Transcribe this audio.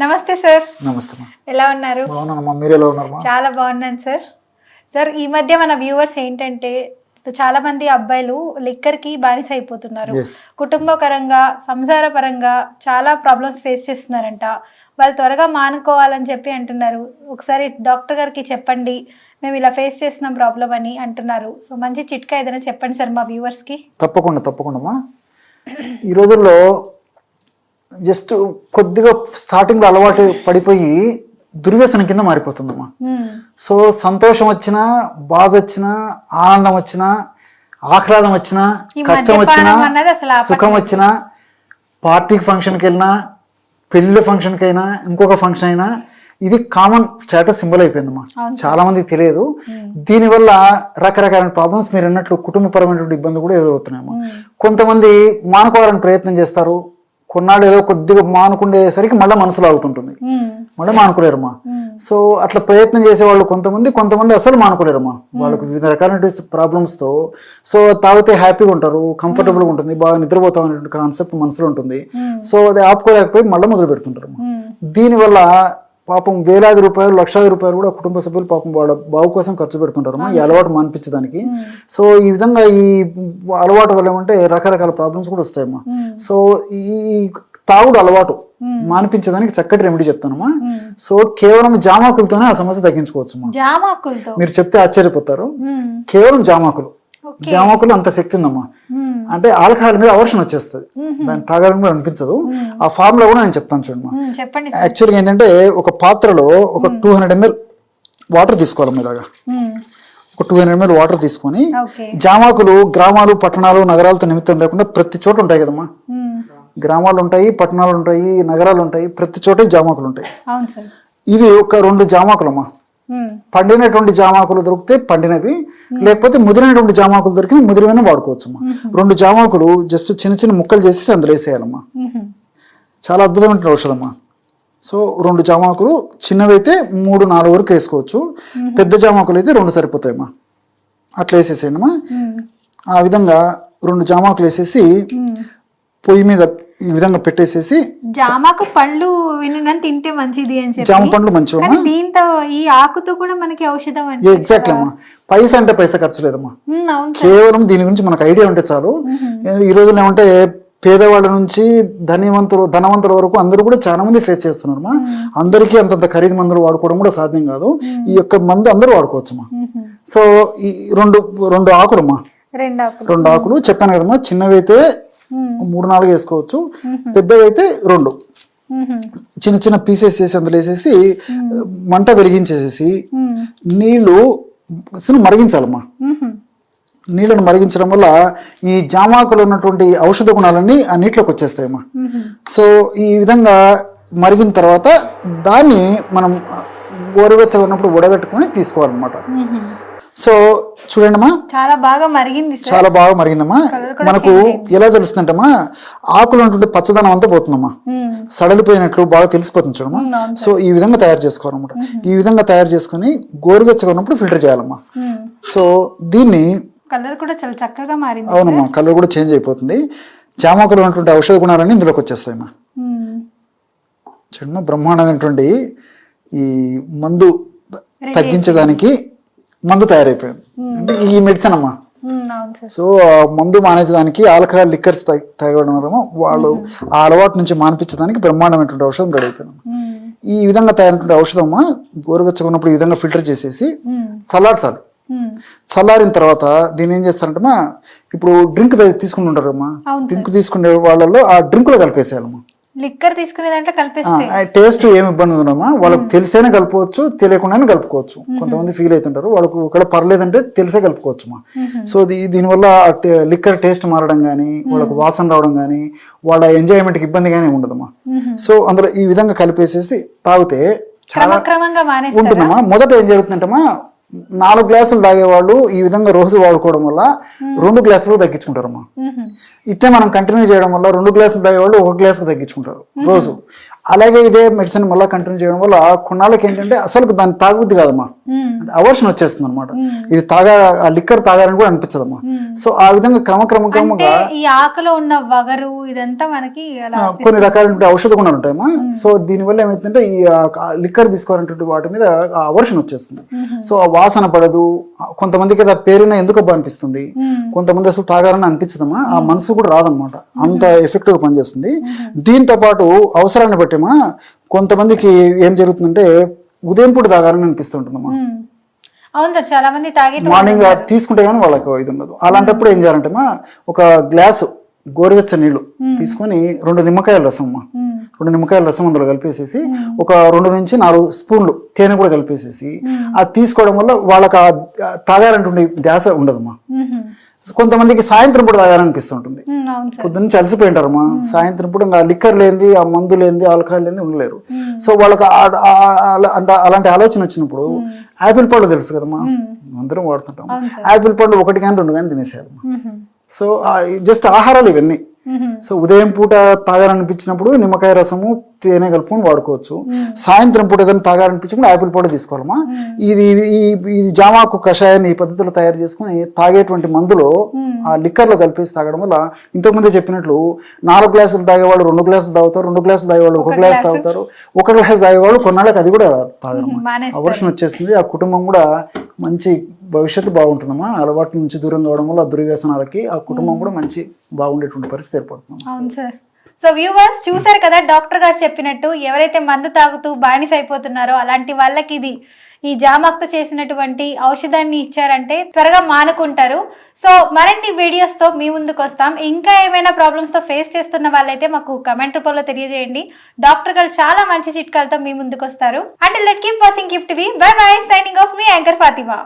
నమస్తే సార్. నమస్తే ఎలా ఉన్నారు? బాగున్నానమ్మా మీరు ఎలా ఉన్నారమ్మా చాలా బాగున్నాను సార్. సార్ ఈ మధ్య మన వ్యూవర్స్ ఏంటంటే చాలా మంది అబ్బాయిలు లిక్కర్కి బానిస అయిపోతున్నారు. ఎస్ కుటుంబపరంగా సంసార పరంగా చాలా ప్రాబ్లమ్స్ ఫేస్ చేస్తున్నారంట. వాళ్ళు త్వరగా మానుకోవాలని చెప్పి అంటున్నారు. ఒకసారి డాక్టర్ గారికి చెప్పండి మేము ఇలా ఫేస్ చేస్తున్నాం ప్రాబ్లం అని అంటున్నారు. సో మంచి చిట్కా ఏదైనా చెప్పండి సార్ మా వ్యూవర్స్కి తప్పకుండా తప్పకుండా ఈ రోజుల్లో జస్ట్ కొద్దిగా స్టార్టింగ్లో అలవాటు పడిపోయి దుర్వ్యసనం కింద మారిపోతుందమ్మా. మ్మ్. సో సంతోషం వచ్చినా బాధ వచ్చినా ఆనందం వచ్చినా ఆహ్లాదం వచ్చినా కష్టం వచ్చినా. సుఖం వచ్చినా పార్టీకి ఫంక్షన్కి వెళ్ళినా పెళ్ళి ఫంక్షన్కి అయినా ఇంకొక ఫంక్షన్ అయినా ఇది కామన్ స్టేటస్ సింబల్ అయిపోయిందమ్మా. చాలా మందికి తెలియదు. దీనివల్ల రకరకాల ప్రాబ్లమ్స్ మీరు అన్నట్లు కుటుంబపరమైనటువంటి ఇబ్బంది కూడా ఎదురవుతున్నాయమ్మా. కొంతమంది మానుకోవాలని ప్రయత్నం చేస్తారు. కొన్నాళ్ళు ఏదో కొద్దిగా మానుకునేసరికి మళ్ళీ మనసులో మ్మ్. మళ్ళీ మానుకోలేరమ్మా మ్మ్. సో అట్లా ప్రయత్నం చేసే వాళ్ళు కొంతమంది కొంతమంది అసలు మానుకోలేరమ్మా వాళ్ళకి వివిధ రకాల ప్రాబ్లమ్స్తో సో తాగితే హ్యాపీగా ఉంటారు కంఫర్టబుల్గా ఉంటుంది బాగా నిద్రపోతాం అనేటువంటి కాన్సెప్ట్ మనసులో ఉంటుంది. సో అది ఆపుకోలేకపోయి మళ్ళీ మొదలు పెడుతుంటారు. దీనివల్ల పాపం వేలాది రూపాయలు లక్షలాది రూపాయలు కూడా కుటుంబ సభ్యులు పాపం వాళ్ళ బావు కోసం ఖర్చు పెడుతుంటారమ్మా ఈ అలవాటు మానిపించడానికి. సో ఈ విధంగా ఈ అలవాటు వల్ల ఏమంటే రకరకాల ప్రాబ్లమ్స్ కూడా వస్తాయమ్మా మ్మ్. సో ఈ తాగుడు అలవాటు మానిపించడానికి చక్కటి రెమెడీ చెప్తానమ్మా మ్మ్. సో కేవలం జామాకులతోనే ఆ సమస్య తగ్గించుకోవచ్చు మీరు చెప్తే ఆశ్చర్యపోతారు. కేవలం జామాకులు. జామాకులు అంత శక్తి ఉందమ్మా మ్మ్. అంటే ఆల్కహాల్ మీద అవర్షన్ వచ్చేస్తుంది దాన్ని తాగాలని కూడా అనిపించదు ఆ ఫార్ములా కూడా నేను చెప్తాను చూడమ్మా మ్మ్. చెప్పండి. యాక్చువల్గా ఏంటంటే ఒక పాత్రలో ఒక టూ హండ్రెడ్ ఎంఎల్ వాటర్ తీసుకోవాలి ఇలాగా. ఒక టూ హండ్రెడ్ ఎంఎల్ వాటర్ తీసుకొని జామాకులు గ్రామాలు పట్టణాలు నగరాలతో నిమిత్తం లేకుండా ప్రతి చోట ఉంటాయి కదమ్మా మ్మ్. గ్రామాలు ఉంటాయి పట్టణాలు ఉంటాయి నగరాలు ఉంటాయి ప్రతి చోట జామాకులు ఉంటాయి ఇవి ఒక రెండు జామాకులమ్మా మ్మ్. పండినటువంటి జామాకులు దొరికితే పండినవి లేకపోతే ముదిరినటువంటి జామాకులు దొరికిన ముదిరివైనా వాడుకోవచ్చు అమ్మా రెండు జామాకులు జస్ట్ చిన్న చిన్న ముక్కలు చేసి అందులో వేసేయాలమ్మా. మ్మ్. చాలా అద్భుతమైన ఔషధం అమ్మా సో రెండు జామాకులు చిన్నవైతే మూడు నాలుగు వరకు వేసుకోవచ్చు. పెద్ద జామాకులు అయితే రెండు సరిపోతాయమ్మా. అట్లా వేసేసేయండి అమ్మా మ్మ్. ఆ విధంగా రెండు జామాకులు వేసేసి. పొయ్యి మీద ఈ విధంగా పెట్టేసేసి జామాకు పళ్ళు వినడం తింటే మంచిది అని చెప్పి. జామ పండ్లు మంచివమ్మా? దీంతో ఈ ఆకుతో కూడా మనకి ఔషధం అండి. ఎగ్జాక్ట్లీ అమ్మా. పైసా అంటే పైసా ఖర్చు లేదమ్మా. కేవలం దీని గురించి మనకు ఐడియా ఉంటే చాలు. ఈ రోజున ఏమంటే పేదవాళ్ళ నుంచి ధనవంతులు ధనవంతుల వరకు అందరూ కూడా చాలా మంది ఫేస్ చేస్తున్నారు మా అందరికీ అంతంత ఖరీదు మందులు వాడుకోవడం కూడా సాధ్యం కాదు. ఈ యొక్క మందు అందరూ వాడుకోవచ్చమ్మా మ్మ్. సో ఈ రెండు రెండు ఆకులమ్మా. రెండు ఆకులు. రెండు ఆకులు. చెప్పాను కదమ్మా చిన్నవైతే మ్మ్. మూడు నాలుగు వేసుకోవచ్చు పెద్దవైతే రెండు మ్మ్. చిన్న చిన్న పీసెస్ చేసి అందులో వేసేసి మంట వెలిగించేసేసి. నీళ్ళు మరిగించాలమ్మా మ్మ్. నీళ్ళను మరిగించడం వల్ల ఈ జామాకులో ఉన్నటువంటి ఔషధ గుణాలన్నీ ఆ నీటిలోకి వచ్చేస్తాయమ్మా మ్మ్. సో ఈ విధంగా మరిగిన తర్వాత దాన్ని మనం గోరువెచ్చగా ఉన్నప్పుడు ఉడగట్టుకొని తీసుకోవాలన్నమాట. సో చూడండమ్మా. చాలా బాగా మరిగింది చాలా బాగా మరిగిందమ్మా. మనకు ఎలా తెలుస్తుందంటమ్మా ఆకులు ఉన్నటువంటి పచ్చదనం అంతా పోతుందమ్మా. మ్మ్. సడలిపోయినట్లు బాగా తెలిసిపోతుంది చూడమ్మా. సో ఈ విధంగా తయారు చేసుకోవాలన్నమాట. ఈ విధంగా తయారు చేసుకొని గోరువెచ్చగా ఉన్నప్పుడు ఫిల్టర్ చేయాలమ్మా. మ్మ్. సో దీన్ని కలర్ కూడా చాలా చక్కగా మారింది అవునమ్మా కలర్ కూడా చేంజ్ అయిపోతుంది. జామాకులు ఉన్నటువంటి ఔషధ గుణాలన్నీ ఇందులోకి వచ్చేస్తాయమ్మా. మ్మ్. చూడమ్మా బ్రహ్మాండమైనటువంటి ఈ మందు తగ్గించడానికి మందు తయారైపోయింది. అంటే ఈ మెడిసిన్ అమ్మా. సో మందు మానేయడానికి ఆల్కహాల్ లిక్కర్స్ తాగడం వల్ల వాళ్ళు ఆ అలవాటు నుంచి మానిపించడానికి బ్రహ్మాండమైనటువంటి ఔషధం రెడీ అయిపోయింది. ఈ విధంగా తయారైనటువంటి ఔషధం గోరువెచ్చగా ఉన్నప్పుడు ఈ విధంగా ఫిల్టర్ చేసేసి. చల్లార్చాలి. చల్లారిన తర్వాత దీన్ని ఏం చేస్తారంటే మా ఇప్పుడు డ్రింక్ తీసుకుంటుంటారు అమ్మా. అవును డ్రింక్ తీసుకునే వాళ్ళలో ఆ డ్రింక్లో కలిపేసేయాలమ్మా. లిక్కర్ తీసుకునే దాంట్లో కలిపేస్తే. టేస్ట్ ఏమి ఇబ్బంది ఉందమ్మా వాళ్ళకి తెలిసేనే కలుపుకోవచ్చు తెలియకుండానే కలుపుకోవచ్చు. కొంతమంది ఫీల్ అవుతుంటారు. వాళ్ళకు ఒకవేళ పర్లేదంటే తెలిసే కలుపుకోవచ్చు మా సో దీ- దీనివల్ల లిక్కర్ టేస్ట్ మారడం కానీ వాళ్ళకు వాసన రావడం కానీ వాళ్ళ ఎంజాయ్మెంట్కి ఇబ్బంది కానీ ఉండదమ్మా మ్మ్. సో అందులో ఈ విధంగా కలిపేసేసి తాగితే చాలా ఉంటుందమ్మా. మొదట ఏం జరుగుతుందంటమ్మా నాలుగు గ్లాసులు తాగేవాళ్ళు ఈ విధంగా రోజు వాడుకోవడం వల్ల రెండు గ్లాసులు తగ్గించుకుంటారమ్మా. మ్మ్. ఇట్టే మనం కంటిన్యూ చేయడం వల్ల రెండు గ్లాసులు తాగేవాళ్ళు ఒక గ్లాసుకు తగ్గించుకుంటారు రోజు. అలాగే ఇదే మెడిసిన్ మళ్ళీ కంటిన్యూ చేయడం వల్ల కొన్నాళ్ళకి ఏంటంటే అసలు దాన్ని తాగుద్ది కాదమ్మా. మ్మ్. అవర్షన్ వచ్చేస్తుంది అనమాట ఇది తాగా ఆ లిక్కర్ తాగాలని కూడా అనిపించదమ్మా. సో ఆ విధంగా క్రమక్రమంగా ఈ ఆకులో ఉన్న వగరు ఇదంతా మనకి కొన్ని రకాలైన ఔషధ గుణాలు ఉంటాయమ్మా. సో దీనివల్ల ఏమైతుందంటే ఈ లిక్కర్ తీసుకోవాలంటే వాటి మీద అవర్షన్ వచ్చేస్తుంది. సో ఆ వాసన పడదు కొంతమందికి అది పేరున ఎందుకు అనిపిస్తుంది. కొంతమంది అసలు తాగాలని అనిపించదమ్మా? ఆ మనసు కూడా రాదనమాట. అంత ఎఫెక్టివ్గా పనిచేస్తుంది. దీంతో పాటు అవసరాన్ని బట్టేమా కొంతమందికి ఏం జరుగుతుందంటే ఉదయం పూట తాగాలని అనిపిస్తుంటుందమ్మా మ్మ్. అవును చాలా మంది తాగే మార్నింగ్ తీసుకుంటే కానీ వాళ్ళకి ఇది ఉండదు. అలాంటప్పుడు ఏం చేయాలంటే మా ఒక గ్లాసు గోరువెచ్చని నీళ్ళు తీసుకొని రెండు నిమ్మకాయల రసం అమ్మా రెండు నిమ్మకాయల రసం అందులో కలిపేసేసి ఒక రెండు నుంచి నాలుగు స్పూన్లు తేనె కూడా కలిపేసేసి అది తీసుకోవడం వల్ల వాళ్ళకి ఆ తాగాలంటుండే ధ్యాస ఉండదమ్మా. కొంతమందికి సాయంత్రం పూట తాగాలనిపిస్తుంటుంది. పొద్దున్న చలిసిపోయి ఉంటారమ్మా సాయంత్రం పూట ఇంకా లిక్కర్ లేనిది ఆ మందు లేనిది ఆల్కహాల్ లేనిది ఉండలేరు. సో వాళ్ళకి అంటే అలాంటి ఆలోచన వచ్చినప్పుడు యాపిల్ పండు తెలుసు కదమ్మా. అందరం వాడుతుంటాం. యాపిల్ పండు ఒకటి కానీ రెండు కానీ తినేసేయాలమ్మా. మ్మ్. సో జస్ట్ ఆహారాలు ఇవన్నీ. సో ఉదయం పూట తాగాలనిపించినప్పుడు నిమ్మకాయ రసము తేనె కలుపుకొని వాడుకోవచ్చు. సాయంత్రం పూట ఏదైనా తాగాలనిపించినప్పుడు యాపిల్ పౌడర్ తీసుకోవాలమ్మా. ఇది ఈ ఈ జామాకు కషాయాన్ని ఈ పద్ధతిలో తయారు చేసుకొని తాగేటువంటి మందులో ఆ లిక్కర్లో కలిపేసి తాగడం వల్ల ఇంతకుముందే చెప్పినట్లు నాలుగు గ్లాసులు తాగేవాళ్ళు రెండు గ్లాసులు తాగుతారు రెండు గ్లాసులు తాగేవాళ్ళు ఒక గ్లాస్ తాగుతారు ఒక గ్లాస్ తాగేవాళ్ళు కొన్నాళ్ళకి అది కూడా తాగడం మానేస్తారు. అవర్షన్ వచ్చేసింది. ఆ కుటుంబం కూడా మంచి భవిష్యత్తు బాగుంటుందమ్మా. అలవాటు నుంచి దూరం కావడం వల్ల దుర్వ్యసనాలకి ఆ కుటుంబం కూడా మంచి బాగుండేటువంటి పరిస్థితి ఏర్పడుతుంది. అవును సార్. సో వ్యూవర్స్ చూసారు కదా డాక్టర్ గారు చెప్పినట్టు ఎవరైతే మందు తాగుతూ బానిస అయిపోతున్నారో అలాంటి వాళ్ళకి ఇది ఈ జామాక్తో చేసినటువంటి ఔషధాన్ని ఇచ్చారంటే త్వరగా మానుకుంటారు. సో మరిన్ని వీడియోస్తో మీ ముందుకు వస్తాం. ఇంకా ఏమైనా ప్రాబ్లమ్స్తో ఫేస్ చేస్తున్న వాళ్ళైతే మాకు కమెంట్ రూపంలో తెలియజేయండి. డాక్టర్ గారు చాలా మంచి చిట్కాలతో మీ ముందుకు వస్తారు. And let keep watching gift we bye bye signing off me anchor Fatima.